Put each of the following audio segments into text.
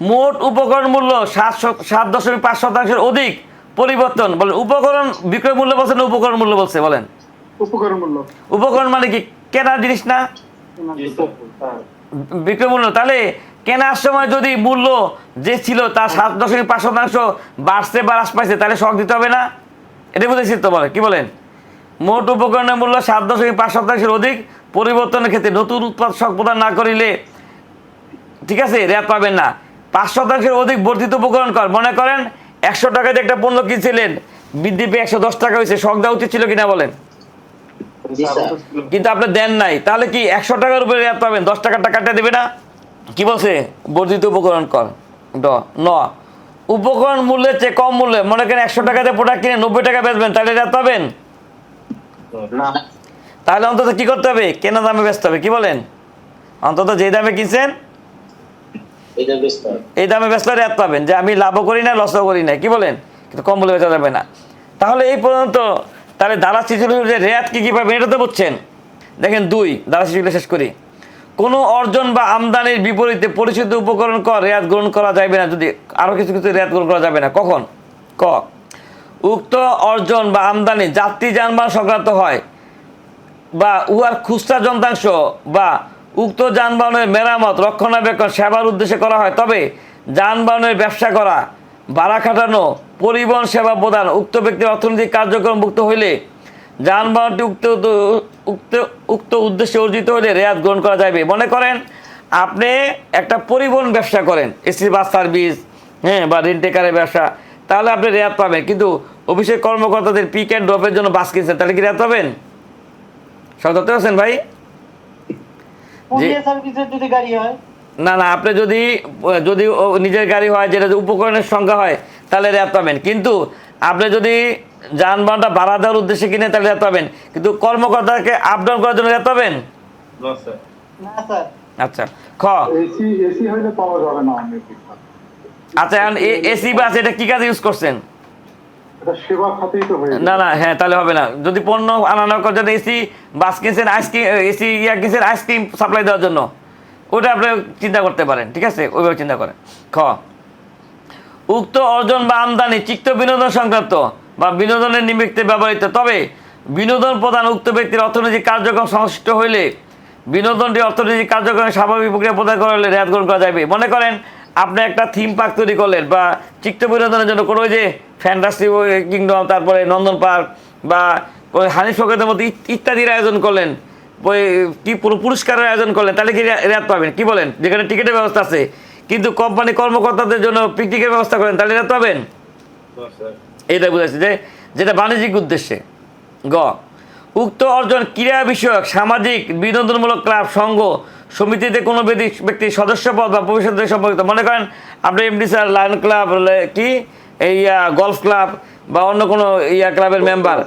মোট উপকরণ মূল্য সাত সাত দশমিক পাঁচ শতাংশের অধিক পরিবর্তন। বলেন উপকরণ বিক্রয় মূল্য বলছে না উপকরণ মূল্য বলছে? বলেন। উপকরণ মূল্য। উপকরণ মানে কি? কেনার জিনিস না? বিক্রয় মূল্য। তাহলে কেনার সময় যদি মূল্য যে ছিল তার সাত দশমিক পাঁচ শতাংশ বাড়ছে বা হ্রাস পাইছে তাহলে শখ দিতে হবে না? এটা বুঝেছি তো বলে। কি বলেন? মোট উপকরণের মূল্য সাত দশমিক পাঁচ শতাংশের অধিক পরিবর্তনের ক্ষেত্রে নতুন উৎপাদ শখ প্রদান না করিলে ঠিক আছে রেয়াত পাবেন না। পাঁচ শতাংশের অধিক বর্ধিত উপকরণ কর। মনে করেন একশো টাকাতে একটা পণ্য কিনছিলেন বৃদ্ধি পেয়ে একশো দশ টাকা হয়েছে। শখ দেওয়া উচিত ছিল কিনা বলেন? কিন্তু আপনি দেন নাই। তাহলে কি একশো টাকার উপরে রেয়াত পাবেন? দশ টাকার টাকাটা দেবে না? কি বলছে? বর্ধিত উপকরণ কর। ড ন। উপকরণ মূল্যের চেয়ে কম মূল্যে মনে করেন একশো টাকাতে প্রোডাক্ট কিনে নব্বই টাকা বেচবেন তাহলে রেয়াত পাবেন? না। তাহলে অন্তত কি করতে হবে? কেনা দামে বেচতে হবে কি বলেন? অন্তত যে দামে কিনছেন এই দামে পাবেন যে আমি লাভও করি না লসও করি না, কি বলেন? কিন্তু কম মূল্যে বেচা যাবে না। তাহলে এই পর্যন্ত, তাহলে শিশুর যে রেয়াত কী কী পাবেন এটা তো বুঝছেন? দেখেন দুই শিশুগুলো শেষ করি। কোনো অর্জন বা আমদানির বিপরীতে পরিচিত উপকরণ কর রেয়াত গ্রহণ করা যাবে না, যদি আরও কিছু কিছু রেয়াত গ্রহণ করা যাবে না। কখন? ক। উক্ত অর্জন বা আমদানি যাত্রী যানবাহন সংক্রান্ত হয়, বা উহার খুচরা যন্ত্রাংশ বা উক্ত যানবাহনের মেরামত, রক্ষণাবেক্ষণ সেবার উদ্দেশ্যে করা হয়। তবে যানবাহনের ব্যবসা করা, ভাড়া খাটানো, পরিবহন সেবা প্রদান উক্ত ব্যক্তির অর্থনৈতিক কার্যক্রম মুক্ত হইলে যানবাহনটি উক্ত উক্ত উক্ত উদ্দেশ্যে অর্জিত হলে রেয়াত গ্রহণ করা যাবে মনে করেন, আপনি একটা পরিবহন ব্যবসা করেন, এসি, বাস সার্ভিস হ্যাঁ বা রেন্টেকারের ব্যবসা, তাহলে আপনি রেয়াত পাবেন। কিন্তু অফিসের কর্মকর্তাদের পিক অ্যান্ড ড্রপের জন্য বাস কিনছেন, তাহলে কি রেয়াত পাবেন? সব ধরতে পারছেন ভাই? সার্ভিসের যদি গাড়ি হয়? না না আপনি যদি যদি নিজের গাড়ি হয় যেটা উপকরণের সংখ্যা হয় তাহলে রেয়াত পাবেন। কিন্তু আপনি যদি যানবাহনটা ভাড়া দেওয়ার উদ্দেশ্যে কিনে তাহলে রেয়াত পাবেন। কিন্তু কর্মকর্তাকে আপ ডাউন করার জন্য রেয়াত পাবেন? আচ্ছা খ। এসি এসি হইলে পাওয়া যাবে না আচ্ছা এখন এসি বাস এটা কি কাজে ইউজ করছেন এটা সেবা খাতেই তো হয়ে না না হ্যাঁ তাহলে হবে না। যদি পণ্য আনানোর এসি, বাস কিনছেন আইসক্রিম এসি ইয়া কিনছেন আইসক্রিম সাপ্লাই দেওয়ার জন্য, ওটা আপনি চিন্তা করতে পারেন, ঠিক আছে? ওইভাবে চিন্তা করেন। খ, উক্ত অর্জন বা আমদানি চিত্ত বিনোদন সংক্রান্ত বা বিনোদনের নিমিত্তে ব্যবহৃত, তবে বিনোদন প্রদান উক্ত ব্যক্তির অর্থনৈতিক কার্যক্রম সংশ্লিষ্ট হইলে বিনোদনটি অর্থনৈতিক কার্যক্রমে স্বাভাবিক প্রক্রিয়া প্রদান করা হলে রেয়াত গ্রহণ করা যাবে মনে করেন, আপনি একটা থিম পার্ক তৈরি করলেন বা চিত্ত বিনোদনের জন্য কোনো যে ফ্যান্টাসি কিংডম তারপরে নন্দন পার্ক বা হানি সংকেতের মতো ইত্যাদির আয়োজন করলেন। ওই কি পুরো পুরস্কারের আয়োজন করলেন, তাহলে কি রেয়াত পাবেন? কি বলেন? যেখানে টিকিটের ব্যবস্থা আছে। কিন্তু কোম্পানি কর্মকর্তাদের জন্য পিকনিকের ব্যবস্থা করেন, তাহলে রেয়াত পাবেন? এটা বুঝাচ্ছি যে, যেটা বাণিজ্যিক উদ্দেশ্যে। গ, উক্ত অর্জন ক্রীড়া বিষয়ক, সামাজিক, বিনোদনমূলক ক্লাব, সংঘ, সমিতিতে কোনো ব্যক্তি ব্যক্তির সদস্য পদ বা ভবিষ্যতে সম্পর্কিত। মনে করেন, আপনি এমডি স্যার লায়ন ক্লাব কি? এই গলফ ক্লাব বা অন্য কোনো ইয়া ক্লাবের মেম্বার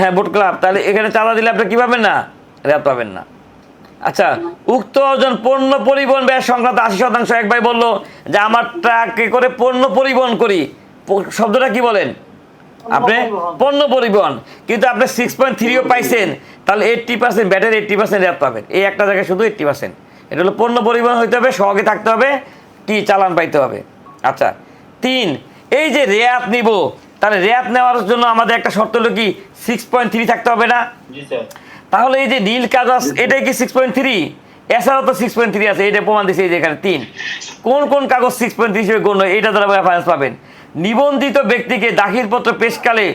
হ্যাঁ বোট ক্লাব তাহলে এখানে চাঁদা দিলে আপনি কী পাবেন না রেয়াত পাবেন না। আচ্ছা উক্ত অর্জন পণ্য পরিবহন ব্যয় সংক্রান্ত আশি শতাংশ এক ভাই বলল যে আমার ট্রাকে করে পণ্য পরিবহন করি। শব্দটা কি বলেন? আপনি পণ্য পরিবহন। কিন্তু আপনি সিক্স পয়েন্ট থ্রিও পাইছেন তাহলে eighty percent battery eighty percent রেয়াত পাবেন। এই একটা জায়গায় শুধু এইট্টি পার্সেন্ট এটা হলো পণ্য পরিবহন হইতে হবে সহগে থাকতে হবে কি চালান পাইতে হবে। আচ্ছা তিন এই যে রেয়াত নিব তাহলে রেয়াত নেওয়ার জন্য আমাদের একটা শর্ত হলো কি সিক্স পয়েন্ট থ্রি থাকতে হবে না? তাহলে এই যে নীল কাগজ এটাই কি সিক্স পয়েন্ট থ্রি এছাড়াও তো সিক্স পয়েন্ট থ্রি আছে এটা প্রমাণ দিচ্ছে এই যে এখানে তিন। কোন কোন কাগজ সিক্স পয়েন্ট থ্রি হিসেবে গণ্য এইটা দ্বারা রেফারেন্স পাবেন। নিবন্ধিত ব্যক্তিকে দাখিলপত্র পেশকালে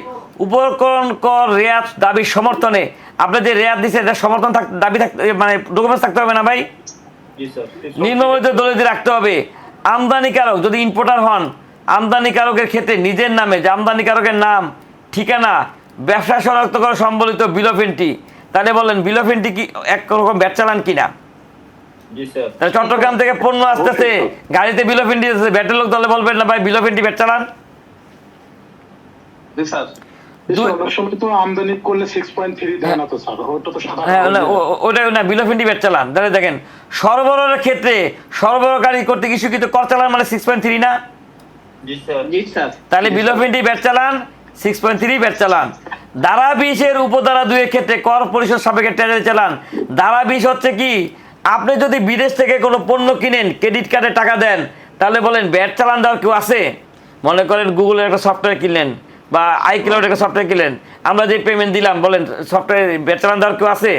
উপকরণ কর রেয়াত দাবির সমর্থনে আপনি যে রেয়াত দিচ্ছে এটা সমর্থন দাবি থাকতে মানে ডকুমেন্টস থাকতে হবে না ভাই? নিম্নবর্ণিত দলিল রাখতে হবে। আমদানিকারক যদি ইম্পোর্টার হন আমদানিকারকের ক্ষেত্রে নিজের নামে যে আমদানিকারকের নাম ঠিকানা ব্যবসা শনাক্ত করা সম্বলিত বিল অফ এন্ট্রি তাহলে বলেন বিল অফ এন্ট্রি কি একরকম ব্যাট চালান কিনা? জি তাহলে চট্টগ্রাম থেকে পণ্য আসতেছে গাড়িতে বিল অফ ব্যাটের লোক তাহলে বলবেন না ভাই বিল অফ এন্ট্রি ব্যাট চালান? হ্যাঁ সরবরাহের ক্ষেত্রে সরবরাহকারী কর্তৃক ইস্যুকৃত কর চালান মানে সিক্স পয়েন্ট থ্রি না? তাহলে বিল অফ ব্যাট চালান সিক্স পয়েন্ট থ্রি ব্যাট চালান। ধারা বিশের উপধারা দুইয়ের ক্ষেত্রে কর পরিশোধ সাপেক্ষে ট্রেজারি চালান। ধারা বিশ হচ্ছে কি আপনি যদি বিদেশ থেকে কোনো পণ্য কিনেন ক্রেডিট কার্ডে টাকা দেন তাহলে বলেন ব্যাট চালান দেওয়ার কেউ আছে? মনে করেন গুগলের একটা সফটওয়্যার কিনলেন বা আই ক্লাউডের একটা সফটওয়্যার কিনলেন আমরা যে পেমেন্ট দিলাম বলেন সফটওয়্যার ব্যাট চালান দেওয়ার কেউ আছে?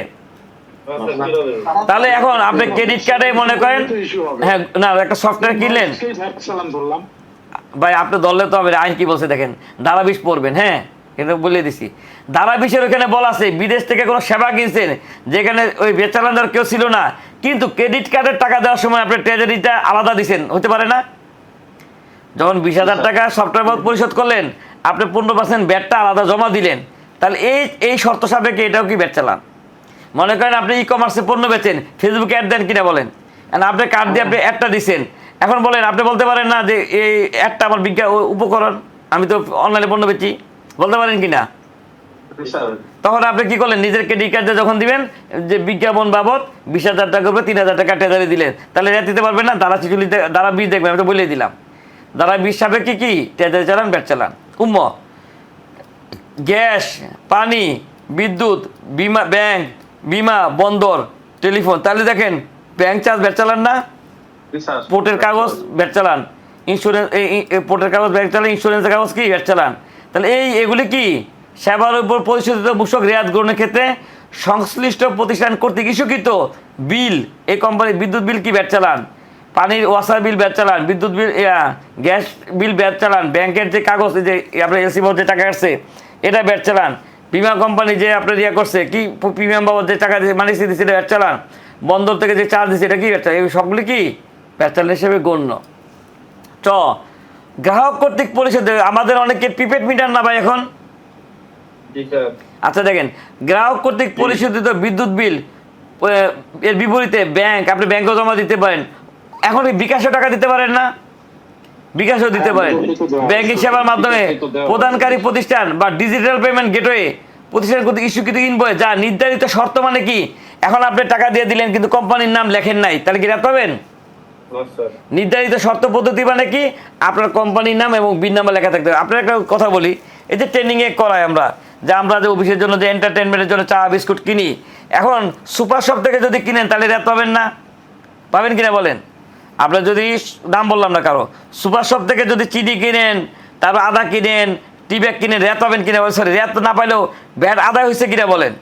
তাহলে এখন আপনি ক্রেডিট কার্ডে মনে করেন হ্যাঁ না একটা সফটওয়্যার কিনলেন। ভাই আপনি ধরলে তো হবে আইন কি বলছে দেখেন দারাবিষ পড়বেন হ্যাঁ? কিন্তু বলে দিছি। দারাবিষের ওখানে বলা আছে বিদেশ থেকে কোনো সেবা কিনছেন যেখানে ওই বেচালান দেওয়ার কেউ ছিল না কিন্তু ক্রেডিট কার্ডের টাকা দেওয়ার সময় আপনি ট্রেজারিটা আলাদা দিছেন হতে পারে না? যখন বিশ হাজার টাকা সফটওয়্যার পরিশোধ করলেন আপনি পনেরো পার্সেন্ট ব্যাটটা আলাদা জমা দিলেন তাহলে এই এই শর্ত সাপেক্ষে এটাও কি ব্যাট চালান? মনে করেন আপনি ই কমার্সে পণ্য বেচেন ফেসবুকে অ্যাড দেন কিনা বলেন। আপনি কার্ড দিয়ে আপনি অ্যাডটা দিছেন এখন বলেন, আপনি বলতে পারেন না যে এই একটা আমার বিজ্ঞান উপকরণ, আমি তো অনলাইনে পণ্য বেচি। বলতে পারেন কিনা তখন আপনি কি করলেন? নিজের ক্রেডিট কার্ডে যখন দিবেন, যে বিজ্ঞাপন বাবদ বিশ হাজার টাকা করবে তিন হাজার টাকা টেজারি দিলেন। তাহলে রেট দিতে পারবেন না? দ্বারা চিচুলিতে দ্বারা বিষ দেখবেন, আমি তো বলে দিলাম। দ্বারা বিষ সাপেক্ষে কি? টেজারি চালান, ব্যাট চালান। উম্ম। গ্যাস, পানি, বিদ্যুৎ, বিমা ব্যাংক, বিমা, বন্দর, টেলিফোন। তাহলে দেখেন, ব্যাংক চার্জ ব্যাট চালান না? পোর্টের কাগজ ব্যাট চালান। ইন্স্যুরেন্স পোর্টের কাগজ ব্যাট চালান ইন্স্যুরেন্সের কাগজ কি? ব্যাট চালান। তাহলে এই, এগুলি কি? সেবার উপর পরিশোধিত মূসক রেয়াত গ্রহণের ক্ষেত্রে সংশ্লিষ্ট প্রতিষ্ঠান কর্তৃক ইস্যুকৃত বিল, এই কোম্পানির বিদ্যুৎ বিল কি? ব্যাট চালান। পানির ওয়াসার বিল ব্যাট চালান। বিদ্যুৎ বিল গ্যাস বিল ব্যাট চালান। ব্যাংকের যে কাগজ যে আপনার এলসি বাবদ যে টাকা আসছে, এটা ব্যাট চালান। বিমা কোম্পানি যে আপনার ইয়ে করছে, কি প্রিমিয়াম বাবদ যে টাকা দিচ্ছে মানি দিচ্ছে এটা ব্যাট চালান। বন্দর থেকে যে চার্জ দিচ্ছে এটা কি ব্যাট চালান? এই সবগুলি কি? ব্যাট চালান হিসেবে গণ্য। চ গ্রাহক কর্তৃক পরিষদে আমাদের অনেকে প্রিপেড মিটার না ভাই এখন? আচ্ছা দেখেন গ্রাহক কর্তৃক পরিশোধিত বিদ্যুৎ বিল এর বিপরীতে ব্যাংক আপনি ব্যাংকেও জমা দিতে পারেন। এখন বিকাশও টাকা দিতে পারেন না? বিকাশও দিতে পারেন। ব্যাংকিং সেবার মাধ্যমে প্রদানকারী প্রতিষ্ঠান বা ডিজিটাল পেমেন্ট গেটওয়ে প্রতিষ্ঠান কর্তৃক ইস্যুকৃত ইনভয়েস যা নির্ধারিত শর্ত মানে কি? এখন আপনি টাকা দিয়ে দিলেন কিন্তু কোম্পানির নাম লেখেন নাই তাহলে কি রাত পাবেন? নির্ধারিত শর্ত পদ্ধতি মানে কি? আপনার কোম্পানির নাম এবং বিন নাম্বার লেখা থাকতে হবে। আপনার একটা কথা বলি এই যে ট্রেনিংয়ে করাই আমরা যে আমরা যে অফিসের জন্য যে এন্টারটেনমেন্টের জন্য চা বিস্কুট কিনি এখন সুপার শপ থেকে যদি কিনেন তাহলে রেট পাবেন না? পাবেন কিনা বলেন? আপনার যদি দাম বললাম না কারও সুপার শপ থেকে যদি চিনি কিনেন তারপর আদা কিনেন টি ব্যাগ কিনেন রেট পাবেন কিনা বলেন? সরি রেট না পাইলেও ব্যাট আদায় হয়েছে কিনা বলেন?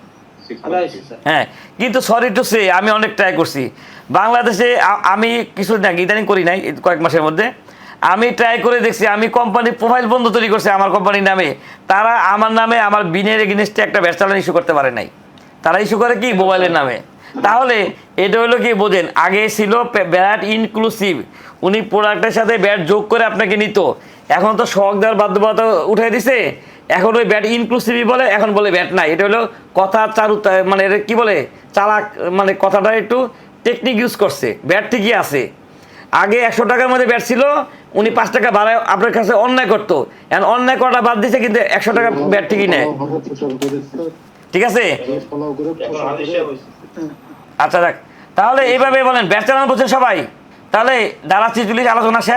হ্যাঁ কিন্তু সরি টু সে আমি অনেক ট্রাই করছি। বাংলাদেশে আমি কিছু না, ইদানিং করি নাই কয়েক মাসের মধ্যে। আমি ট্রাই করে দেখছি, আমি কোম্পানির প্রোফাইল বন্ধ তৈরি করছে আমার কোম্পানির নামে। তারা আমার নামে, আমার বিনের এগেনস্টে একটা ব্যাট চালান ইস্যু করতে পারে নাই। তারা ইস্যু করে কি? মোবাইলের নামে। তাহলে, এটা হলো কি বোঝেন, আগে ছিল ব্যাট ইনক্লুসিভ উনি প্রোডাক্টের সাথে ব্যাট যোগ করে আপনাকে নিত। এখন তো শখ দেওয়ার বাধ্যবাধকতা উঠে দিছে। এখন ওই ব্যাট ইনক্লুসিভই বলে, এখন বলে ব্যাট নাই। এটা হলো কথা চারু মানে কি বলে? চালাক মানে কথাটা একটু টেকনিক ইউজ করছে ব্যাট ঠিকই আছে? আগে একশো টাকার মধ্যে ব্যাট ছিল, উনি পাঁচ টাকা বাড়ায় আপনার কাছে অন্যায় করতো। এখন অন্যায় করাটা বাদ দিছে, কিন্তু একশো টাকা ব্যাট ঠিকই নেয়? ঠিক আছে? আচ্ছা দেখ। তাহলে এইভাবে বলেন ব্যাট চালানো বলছেন সবাই? তাহলে দাঁড়াচ্ছি চল্লিশ আলোচনা শেষ।